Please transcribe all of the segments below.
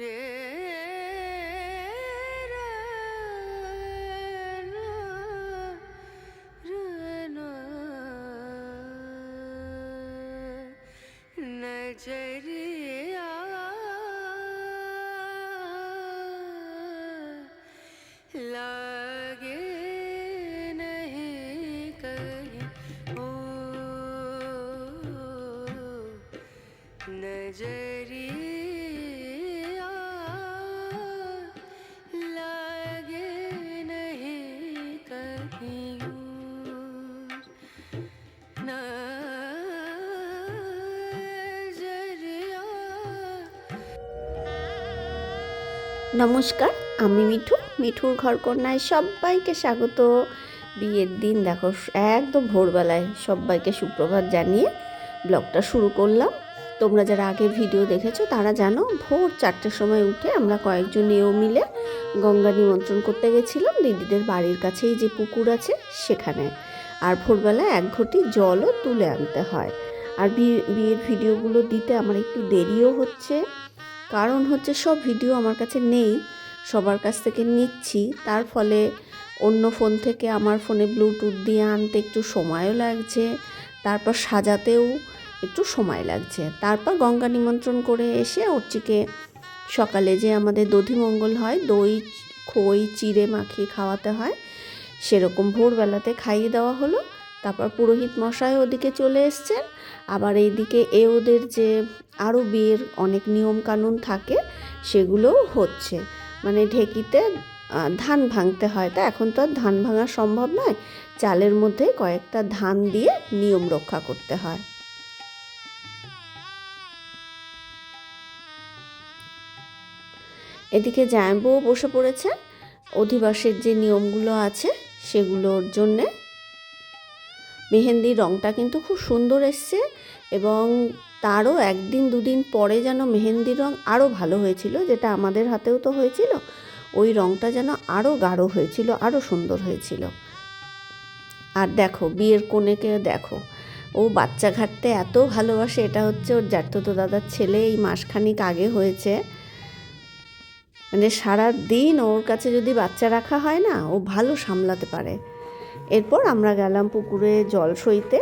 রে নমস্কার, আমি মিঠু। মিঠুর ঘরকন্যায় সবাইকে স্বাগত। বিয়ের দিন দেখো, একদম ভোরবেলায় সবাইকে সুপ্রভাত জানিয়ে ব্লগটা শুরু করলাম। তোমরা যারা আগের ভিডিও দেখেছ, তারা জানো ভোর চারটের সময় উঠে আমরা কয়েকজন এও মিলে গঙ্গা নিমন্ত্রণ করতে গেছিলাম। দিদিদের বাড়ির কাছেই যে পুকুর আছে, সেখানে। আর ভোরবেলায় এক ঘটি জলও তুলে আনতে হয়। আর বিয়ে বিয়ের ভিডিওগুলো দিতে আমার একটু দেরিও হচ্ছে। কারণ হচ্ছে সব ভিডিও আমার কাছে নেই, সবার কাছ থেকে নিচ্ছি। তার ফলে অন্য ফোন থেকে আমার ফোনে ব্লুটুথ দিয়ে আনতে একটু সময়ও লাগছে, তারপর সাজাতেও একটু সময় লাগছে। তারপর গঙ্গা নিমন্ত্রণ করে এসে অর্চিকে সকালে যে আমাদের দধিমঙ্গল হয়, দই, খই, চিড়ে মাখিয়ে খাওয়াতে হয়, সেরকম ভোরবেলাতে খাইয়ে দেওয়া হলো। তারপর পুরোহিত মশাই ওদিকে চলে এসছেন। আবার এইদিকে এ ওদের যে আরও বিয়ের অনেক নিয়ম কানুন থাকে সেগুলোও হচ্ছে। মানে ঢেকিতে ধান ভাঙতে হয়। তা এখন তো আর ধান ভাঙা সম্ভব নয়। চালের মধ্যে কয়েকটা ধান দিয়ে নিয়ম রক্ষা করতে হয়। এদিকে জায়াম্বুও বসে পড়েছে অধিবাসের যে নিয়মগুলো আছে, সেগুলোর জন্যে মেহেন্দির রঙটা কিন্তু খুব সুন্দর এসছে এবং তারও একদিন দুদিন পরে যেন মেহেন্দির রং আরও ভালো হয়েছিল, যেটা আমাদের হাতেও তো হয়েছিল, ওই রংটা যেন আরও গাঢ় হয়েছিল, আরও সুন্দর হয়েছিল। আর দেখো, বিয়ের কনেকে দেখো, ও বাচ্চা ঘাটতে এত ভালোবাসে, এটা হচ্ছে ওর জ্যাঠতো দাদার ছেলে, এই মাসখানিক আগে হয়েছে। মানে সারা দিন ওর কাছে যদি বাচ্চা রাখা হয় না, ও ভালো সামলাতে পারে। এরপর আমরা গেলাম পুকুরে জল সইতে।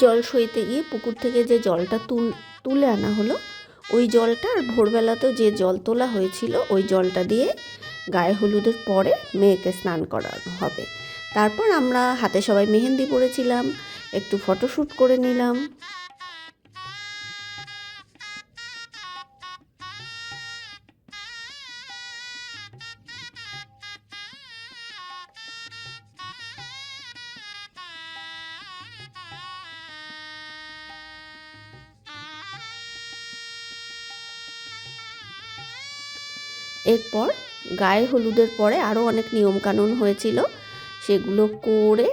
জল সইতে গিয়ে পুকুর থেকে যে জলটা তুল, তুলে আনা হলো, ওই জলটা আর ভোরবেলাতেও যে জল তোলা হয়েছিল, ওই জলটা দিয়ে গায়ে হলুদের পরে মেয়েকে স্নান করানো হবে। তারপর আমরা হাতে সবাই মেহেন্দি পরেছিলাম, একটু ফটোশ্যুট করে নিলাম। এরপর গায়ে হলুদের পরে আরও অনেক নিয়মকানুন হয়েছিল। সেগুলো করে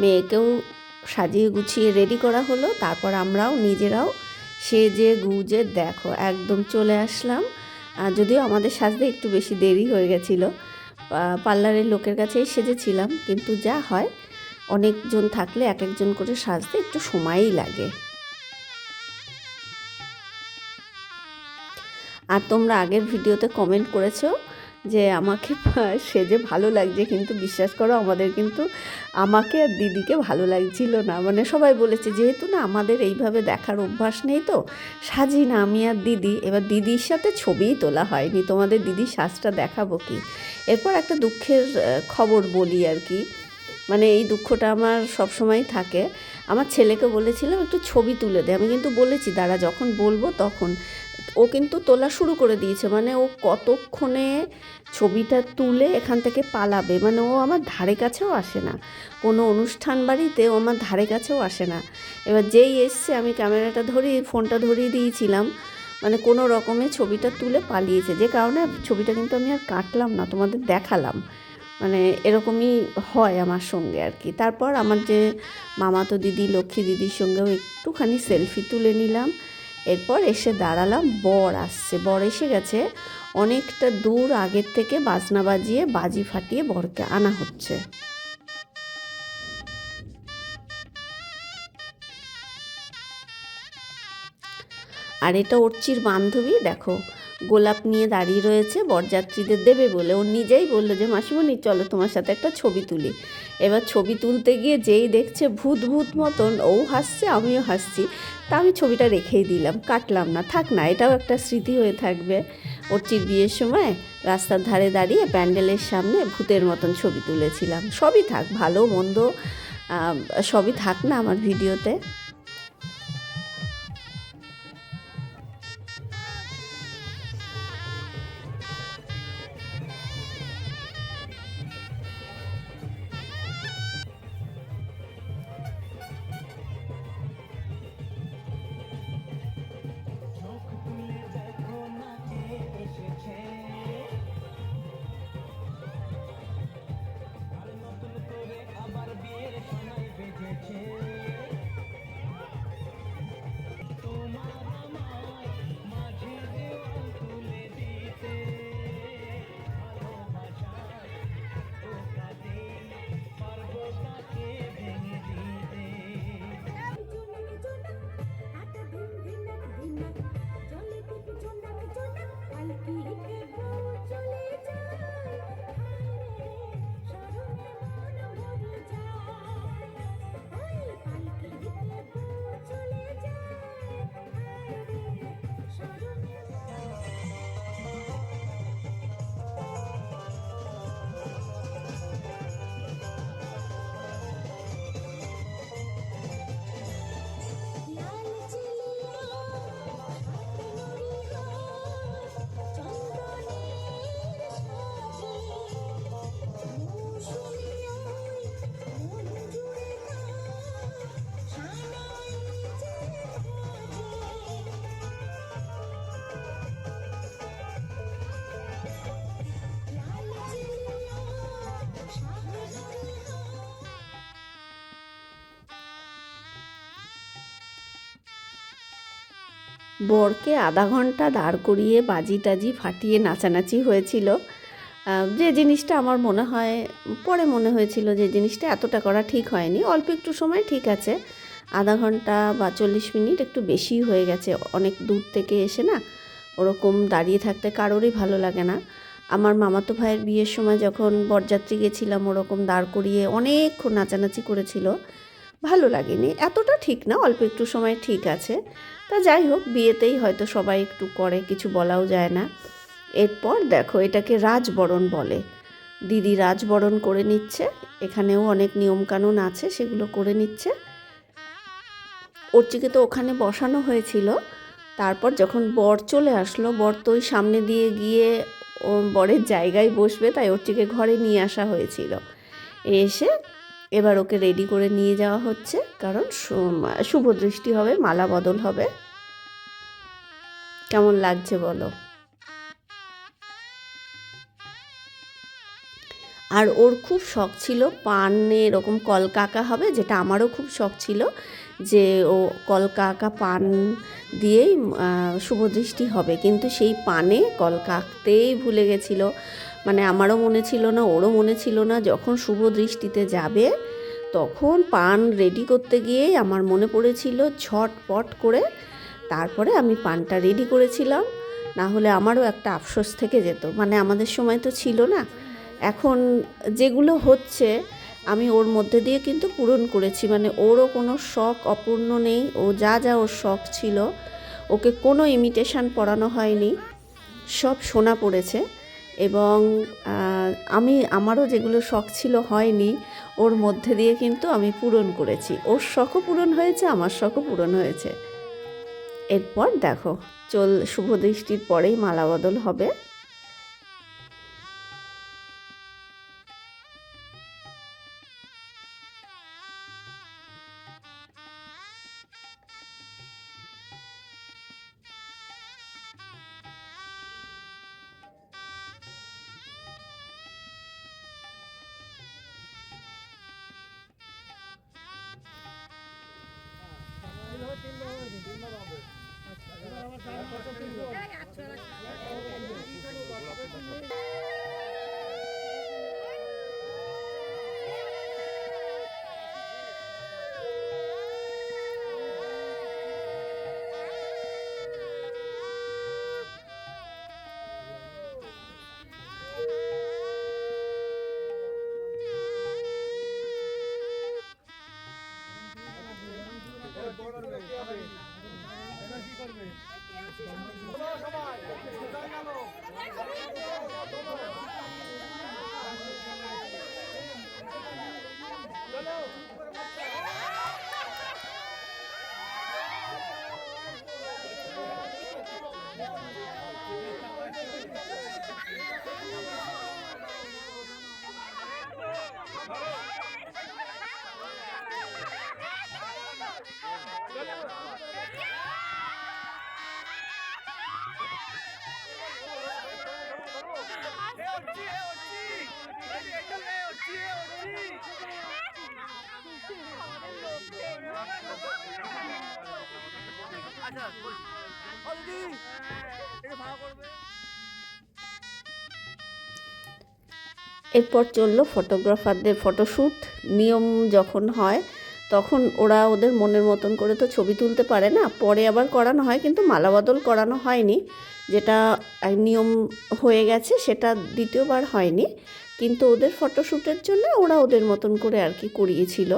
মেয়েকেও সাজিয়ে গুছিয়ে রেডি করা হলো। তারপর আমরাও নিজেরাও সেজে গুজে দেখো, একদম চলে আসলাম। যদিও আমাদের সাজতে একটু বেশি দেরি হয়ে গেছিল। পার্লারের লোকের কাছেই সেজেছিলাম, কিন্তু যা হয়, অনেকজন থাকলে এক একজন করে সাজতে একটু সময়ই লাগে। আর তোমরা আগের ভিডিওতে কমেন্ট করেছ যে আমাকে সেজে ভালো লাগছে, কিন্তু বিশ্বাস করো আমাদের কিন্তু আমাকে আর দিদিকে ভালো লাগছিল না। মানে সবাই বলেছে, যেহেতু না আমাদের এইভাবে দেখার অভ্যাস নেই তো সাজি না আমি আর দিদি। এবার দিদির সাথে ছবিই তোলা হয়নি, তোমাদের দিদির সাজটা দেখাবো কি? এরপর একটা দুঃখের খবর বলি আর কি। মানে এই দুঃখটা আমার সবসময় থাকে। আমার ছেলেকে বলেছিলাম, একটু ছবি তুলে দে। আমি কিন্তু বলেছি, দাঁড়া, যখন বলব তখন। ও কিন্তু তোলা শুরু করে দিয়েছে। মানে ও কতক্ষণে ছবিটা তুলে এখান থেকে পালাবে? মানে ও আমার ধারে কাছেও আসে না। কোনো অনুষ্ঠান বাড়িতে ও আমার ধারে কাছেও আসে না। এবার যেই এসছে, আমি ক্যামেরাটা ধরিয়ে ফোনটা ধরিয়ে দিয়েছিলাম। মানে কোনো রকমে ছবিটা তুলে পালিয়েছে। যে কারণে ছবিটা কিন্তু আমি আর কাটলাম না, তোমাদের দেখালাম। মানে এরকমই হয় আমার সঙ্গে আর কি। তারপর আমার যে মামাতো দিদি, লক্ষ্মী দিদির সঙ্গেও একটুখানি সেলফি তুলে নিলাম। এরপর এসে দাঁড়ালাম, বর আসছে। বর এসে গেছে, অনেকটা দূর আগের থেকে বাজনা বাজিয়ে বাজি ফাটিয়ে বরকে আনা হচ্ছে। আর এটা অর্চির বান্ধবী, দেখো গোলাপ নিয়ে দাঁড়িয়ে রয়েছে, বরযাত্রীদের দেবে বলে। ও নিজেই বলল যে, মাসিমণি, চলো তোমার সাথে একটা ছবি তুলি। এবার ছবি তুলতে গিয়ে যেই দেখছে ভূত ভূত মতন, ও হাসছে, আমিও হাসছি। তা আমি ছবিটা রেখেই দিলাম, কাটলাম না। থাক না, এটাও একটা স্মৃতি হয়ে থাকবে। অর্চির বিয়ের সময় রাস্তার ধারে দাঁড়িয়ে প্যান্ডেলের সামনে ভূতের মতন ছবি তুলেছিলাম। সবই থাক, ভালো, মন্দ সবই থাক না আমার ভিডিওতে। বরকে আধা ঘণ্টা দাঁড় করিয়ে বাজি টাজি ফাটিয়ে নাচানাচি হয়েছিল। যে জিনিসটা আমার মনে হয়, পরে মনে হয়েছিল যে জিনিসটা এতটা করা ঠিক হয়নি। অল্প একটু সময় ঠিক আছে। আধা ঘণ্টা বা চল্লিশ মিনিট একটু বেশি হয়ে গেছে। অনেক দূর থেকে এসে না ওরকম দাঁড়িয়ে থাকতে কারোরই ভালো লাগে না। আমার মামাতো ভাইয়ের বিয়ের সময় যখন বরযাত্রী গেছিলাম, ওরকম দাঁড় করিয়ে অনেকক্ষণ নাচানাচি করেছিল। ভালো লাগেনি। এতটা ঠিক না, অল্প একটু সময় ঠিক আছে। তা যাই হোক, বিয়েতেই হয়তো সবাই একটু করে, কিছু বলাও যায় না। এরপর দেখো, এটাকে রাজবরণ বলে। দিদি রাজবরণ করে নিচ্ছে, এখানেও অনেক নিয়মকানুন আছে, সেগুলো করে নিচ্ছে। অর্চিকে তো ওখানে বসানো হয়েছিল। তারপর যখন বর চলে আসলো, বর তো ওই সামনে দিয়ে গিয়ে ও বরের জায়গায় বসবে, তাই অর্চিকে ঘরে নিয়ে আসা হয়েছিল। এসে এবার ওকে রেডি করে নিয়ে যাওয়া হচ্ছে, কারণ শুভ দৃষ্টি হবে, মালা বদল হবে। কেমন লাগছে বলো? আর ওর খুব শখ ছিল, পানে এরকম কলকা আঁকা হবে, যেটা আমারও খুব শখ ছিল, যে ও কলকা আঁকা পান দিয়েই শুভদৃষ্টি হবে। কিন্তু সেই পানে কলকা আঁকতেই ভুলে গেছিল মানে আমারও মনে ছিল না, ওরও মনে ছিল না, যখন শুভ দৃষ্টিতে যাবে, তখন পান রেডি করতে গিয়ে আমার মনে পড়েছিল ঝটপট করে তারপরে আমি পানটা রেডি করেছিলাম। না হলে আমারও একটা আফসোস থেকে যেত। মানে আমাদের সময় তো ছিল না। এখন যেগুলো হচ্ছে, আমি ওর মধ্যে দিয়ে কিন্তু পূরণ করেছি। মানে ওরও কোনো শখ অপূর্ণ নেই, ও যা যা ওর শখ ছিল, ওকে কোনো ইমিটেশন পড়ানো হয়নি। সব শোনা পড়েছে। এবং আমি, আমারও যেগুলো শখ ছিল হয়নি, ওর মধ্যে দিয়ে কিন্তু আমি পূরণ করেছি। ওর শখও পূরণ হয়েছে, আমার শখও পূরণ হয়েছে। এরপর দেখো, চল, শুভ দৃষ্টির পরেই মালা বদল হবে। এরপর চলল ফটোগ্রাফারদের ফটোশ্যুট। নিয়ম যখন হয়, তখন ওরা ওদের মনের মতন করে তো ছবি তুলতে পারে না। পরে আবার করানো হয়, কিন্তু মালাবদল করানো হয়নি। যেটা নিয়ম হয়ে গেছে, সেটা দ্বিতীয়বার হয়নি। কিন্তু ওদের ফটোশ্যুটের জন্য ওরা ওদের মতন করে আর কি করিয়েছিল।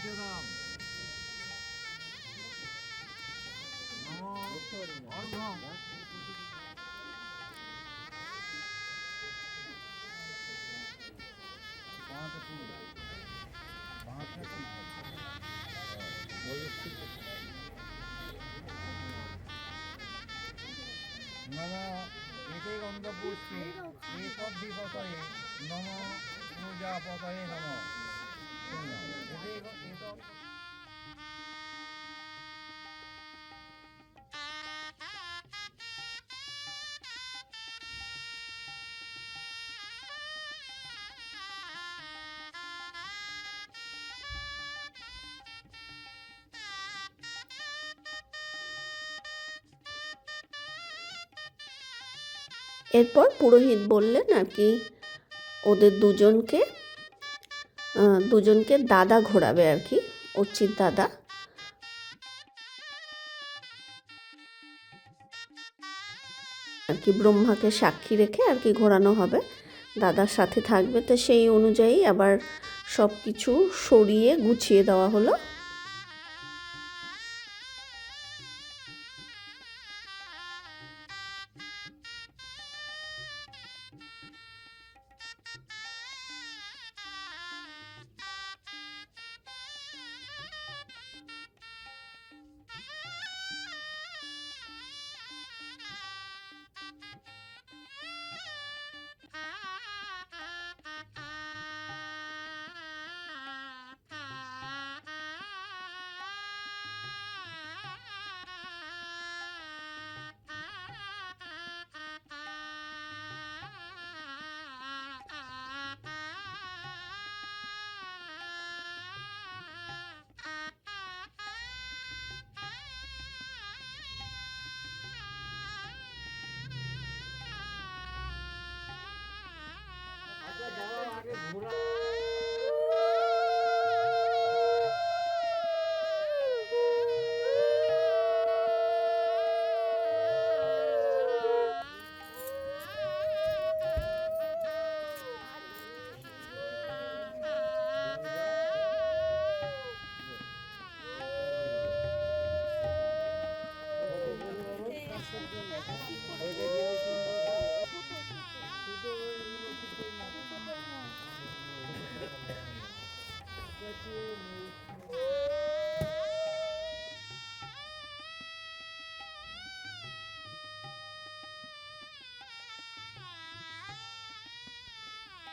이재상 어, 아이고 방학 했습니다 방학 했습니다 월급 나나 이제 감사 보시 이밥 비바사에 나나 소자 바사에 나나 এরপর পুরোহিত বললেন আর কি ওদের দুজনকে দুজনকে দাদা ঘোরাবে আর কি, অর্চিত দাদা। আর কি ব্রহ্মাকে সাক্ষী রেখে আর কি ঘোরানো হবে, দাদার সাথে থাকবে। তো সেই অনুযায়ী আবার সব কিছু সরিয়ে গুছিয়ে দেওয়া হলো।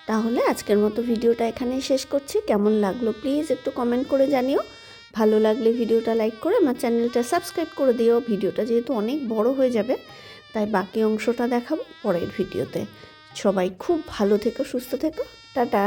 তাহলে আজকের মতো ভিডিওটা এখানেই শেষ করছি। কেমন লাগল প্লিজ একটু কমেন্ট করে জানিও। ভালো লাগলে ভিডিওটা লাইক করে আমার চ্যানেলটা সাবস্ক্রাইব করে দিও। ভিডিওটা যেহেতু অনেক বড় হয়ে যাবে, তাই বাকি অংশটা দেখাবো পরের ভিডিওতে। সবাই খুব ভালো থেকো, সুস্থ থেকো। টাটা!